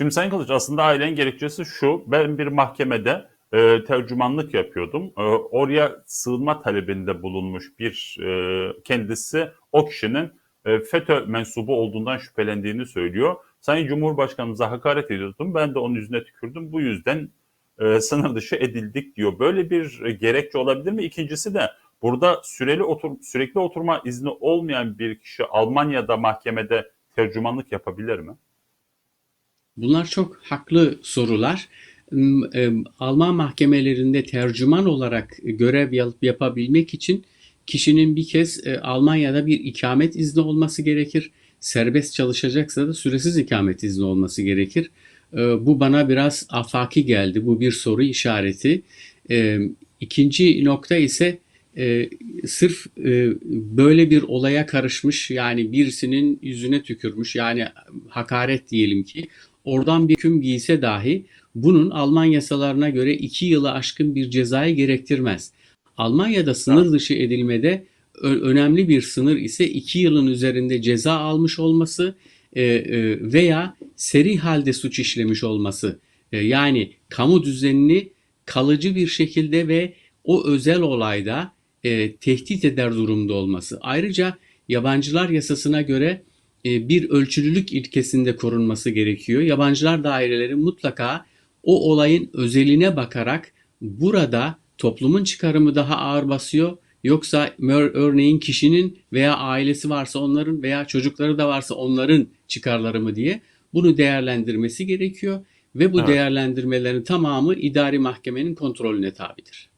Şimdi Sayın Kılıç aslında ailenin gerekçesi şu. Ben bir mahkemede e, tercümanlık yapıyordum. E, oraya sığınma talebinde bulunmuş bir e, kendisi o kişinin e, FETÖ mensubu olduğundan şüphelendiğini söylüyor. Sayın Cumhurbaşkanımıza hakaret ediyordum. Ben de onun yüzüne tükürdüm. Bu yüzden e, sınır dışı edildik diyor. Böyle bir e, gerekçe olabilir mi? İkincisi de burada süreli otur, sürekli oturma izni olmayan bir kişi Almanya'da mahkemede tercümanlık yapabilir mi? Bunlar çok haklı sorular. M- e, Alman mahkemelerinde tercüman olarak görev yap- yapabilmek için kişinin bir kez e, Almanya'da bir ikamet izni olması gerekir. Serbest çalışacaksa da süresiz ikamet izni olması gerekir. E, Bu bana biraz afaki geldi. Bu bir soru işareti. İkinci nokta ise e, sırf böyle bir olaya karışmış yani birisinin yüzüne tükürmüş yani hakaret diyelim ki oradan bir hüküm giyse dahi bunun Alman yasalarına göre iki yılı aşkın bir cezayı gerektirmez. Almanya'da sınır dışı edilmede önemli bir sınır ise iki yılın üzerinde ceza almış olması e, e, veya seri halde suç işlemiş olması. E, yani kamu düzenini kalıcı bir şekilde ve o özel olayda tehdit eder durumda olması. Ayrıca yabancılar yasasına göre bir ölçülülük ilkesinde korunması gerekiyor. Yabancılar daireleri mutlaka o olayın özeline bakarak burada toplumun çıkarımı daha ağır basıyor yoksa örneğin kişinin veya ailesi varsa onların veya çocukları da varsa onların çıkarları mı diye bunu değerlendirmesi gerekiyor ve bu Evet. değerlendirmelerin tamamı idari mahkemenin kontrolüne tabidir.